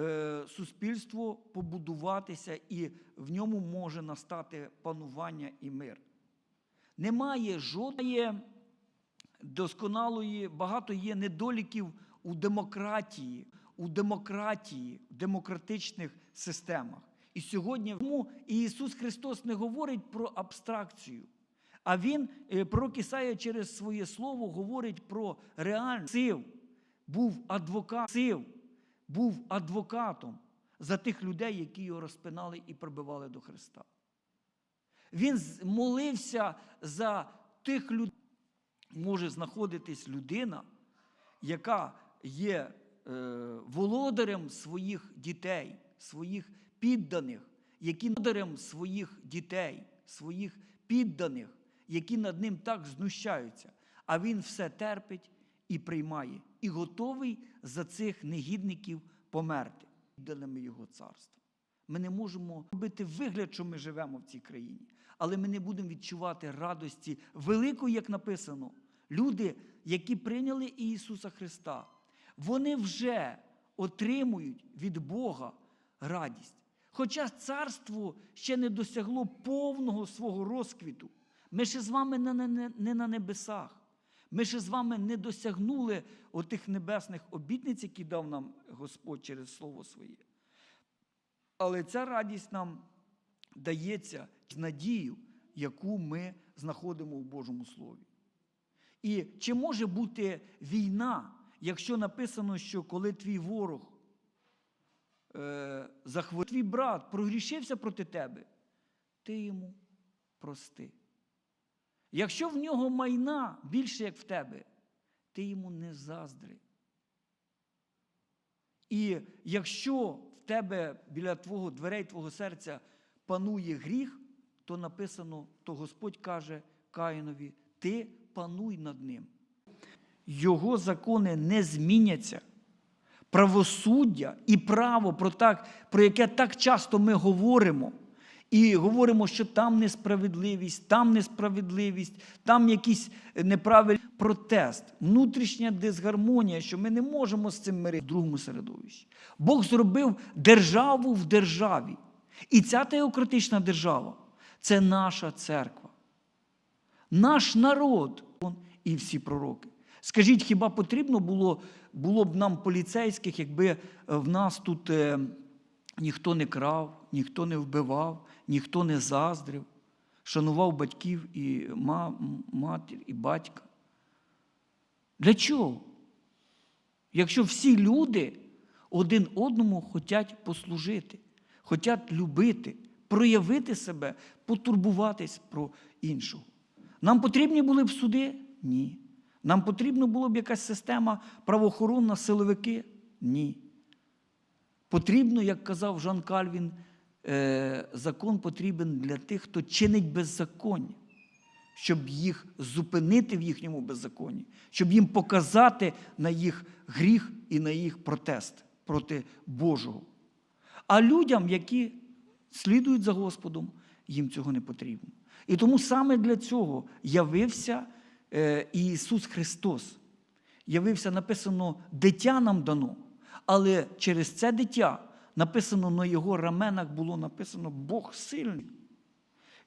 е, суспільство побудуватися, і в ньому може настати панування і мир. Немає жодної досконалої, багато є недоліків у демократії, у демократії, в демократичних системах. І сьогодні тому Ісус Христос не говорить про абстракцію, а Він, е, пророк Ісая через своє слово говорить про реальність. Сив був адвокат, сив був адвокатом за тих людей, які його розпинали і прибивали до Христа. Він молився за тих людей. Може знаходитись людина, яка є е, володарем своїх дітей, своїх підданих, які володарем своїх дітей, своїх підданих, які над ним так знущаються. А він все терпить і приймає, і готовий за цих негідників померти, підданими його царства. Ми не можемо робити вигляд, що ми живемо в цій країні, але ми не будемо відчувати радості великої, як написано. Люди, які прийняли Ісуса Христа, вони вже отримують від Бога радість. Хоча царство ще не досягло повного свого розквіту. Ми ще з вами не на небесах. Ми ще з вами не досягнули отих небесних обітниць, які дав нам Господь через Слово Своє. Але ця радість нам дається з надією, яку ми знаходимо в Божому Слові. І чи може бути війна, якщо написано, що коли твій ворог е, захворів, твій брат прогрішився проти тебе, ти йому прости. Якщо в нього майна більше, як в тебе, ти йому не заздри. І якщо в тебе біля твого дверей, твого серця панує гріх, то написано, то Господь каже Каїнові, ти пануй над ним. Його закони не зміняться. Правосуддя і право, про, так, про яке так часто ми говоримо, і говоримо, що там несправедливість, там несправедливість, там якісь неправильні протест, внутрішня дисгармонія, що ми не можемо з цим мирити в другому середовищі. Бог зробив державу в державі. І ця теократична держава це наша церква. Наш народ і всі пророки. Скажіть, хіба потрібно було, було б нам поліцейських, якби е, в нас тут е, ніхто не крав, ніхто не вбивав, ніхто не заздрив, шанував батьків і ма, матір, і батька? Для чого? Якщо всі люди один одному хочуть послужити, хочуть любити, проявити себе, потурбуватись про іншого. Нам потрібні були б суди? Ні. Нам потрібна була б якась система правоохоронна, силовики? Ні. Потрібно, як казав Жан Кальвін, е, закон потрібен для тих, хто чинить беззаконня, щоб їх зупинити в їхньому беззаконні, щоб їм показати на їх гріх і на їх протест проти Божого. А людям, які слідують за Господом, їм цього не потрібно. І тому саме для цього явився е, Ісус Христос. Явився, написано, дитя нам дано. Але через це дитя написано на його раменах було написано Бог сильний.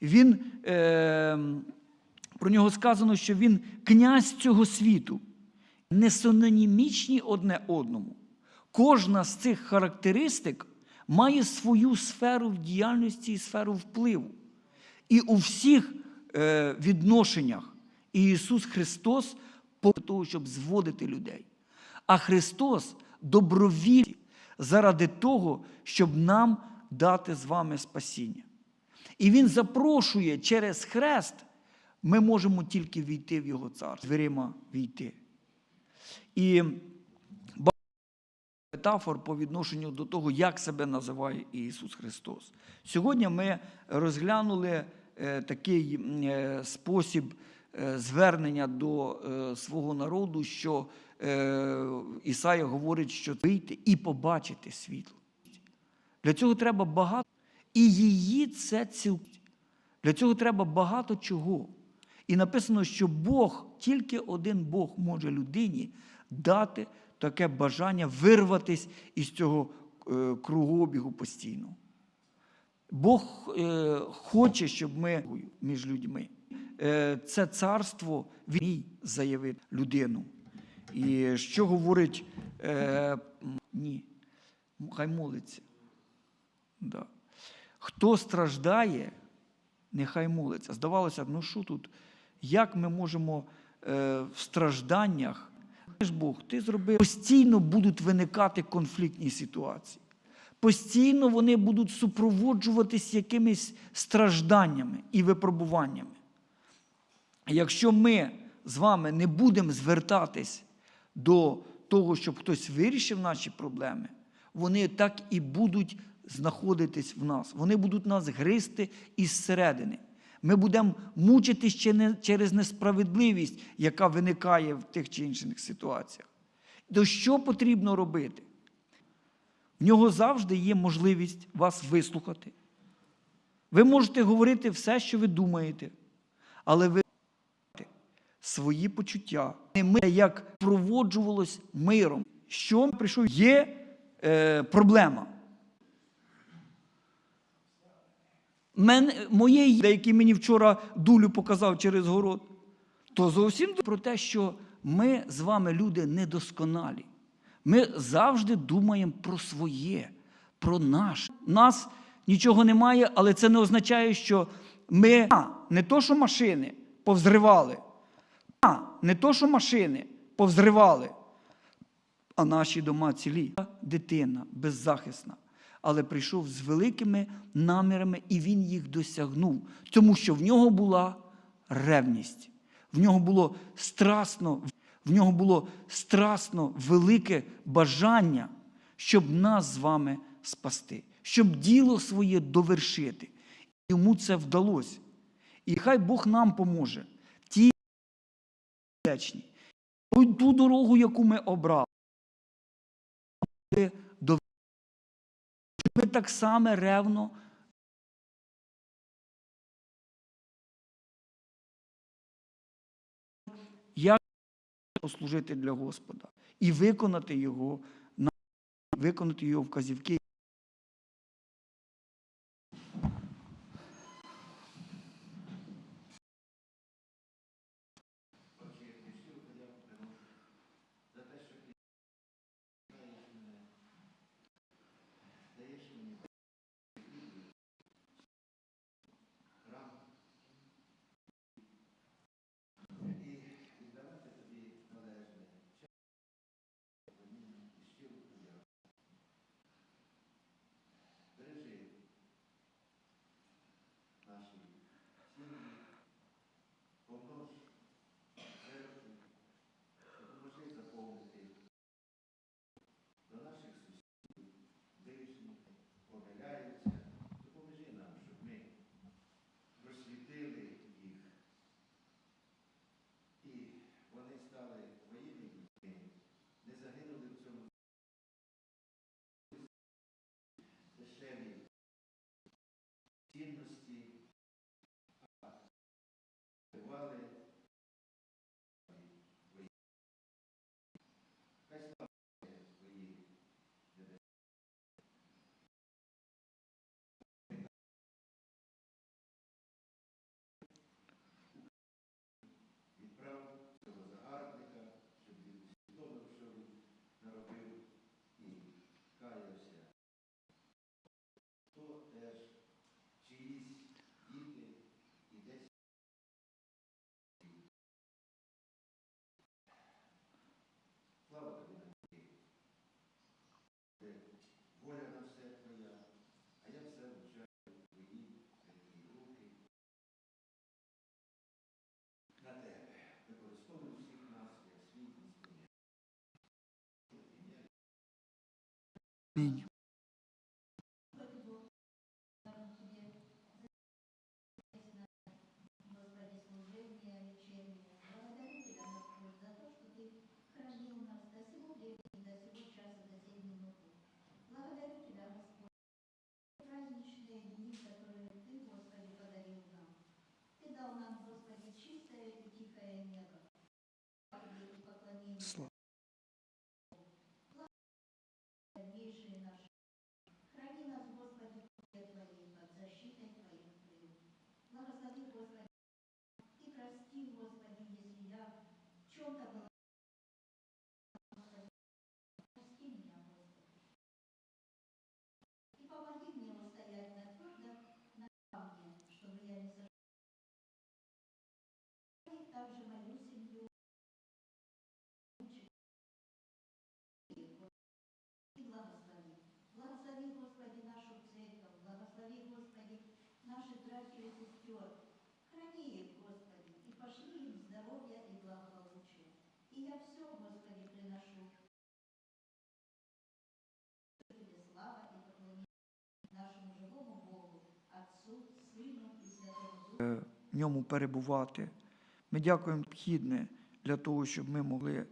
Він, е, про нього сказано, що він князь цього світу. Не синонімічні одне одному. Кожна з цих характеристик має свою сферу в діяльності і сферу впливу. І у всіх е, відношеннях Ісус Христос по того, щоб зводити людей. А Христос добровільний заради того, щоб нам дати з вами спасіння. І Він запрошує через хрест, ми можемо тільки війти в Його царство, дверима війти. І метафор по відношенню до того, як себе називає Ісус Христос. Сьогодні ми розглянули е, такий е, спосіб е, звернення до свого народу, що Ісая говорить, що вийти і побачити світло. Для цього треба багато. І її це цілком. Для цього треба багато чого. І написано, що Бог, тільки один Бог може людині дати таке бажання вирватися із цього е, кругообігу постійно. Бог е, хоче, щоб ми між людьми. Е, це царство він заявив людину. І що говорить е, ні, хай молиться. Да. Хто страждає, нехай молиться. Здавалося б, ну що тут? Як ми можемо е, в стражданнях? Бог, ти зробив постійно будуть виникати конфліктні ситуації. Постійно вони будуть супроводжуватись якимись стражданнями і випробуваннями. Якщо ми з вами не будемо звертатись до того, щоб хтось вирішив наші проблеми, вони так і будуть знаходитись в нас. Вони будуть нас гризти із середини. Ми будемо мучитись через несправедливість, яка виникає в тих чи інших ситуаціях. То що потрібно робити? В нього завжди є можливість вас вислухати. Ви можете говорити все, що ви думаєте, але ви свої почуття. Ми як проводжувалось миром. Що прийшов? Є е, проблема. Мен, моє, який мені вчора дулю показав через город, то зовсім про те, що ми з вами люди недосконалі. Ми завжди думаємо про своє, про наше. Нас нічого немає, але це не означає, що ми не то, що машини повзривали, не то, що машини повзривали, а наші дома цілі. Дитина беззахисна, але прийшов з великими намірами, і він їх досягнув, тому що в нього була ревність, в нього було страстно, в нього було страстно велике бажання, щоб нас з вами спасти, щоб діло своє довершити. Йому це вдалося. І хай Бог нам поможе. Вдячні. Ту дорогу, яку ми обрали, до ми так само ревно як послужити для Господа і виконати його, на- виконати його вказівки. Аминь. Е, в ньому перебувати. Ми дякуємо вхідне для того, щоб ми могли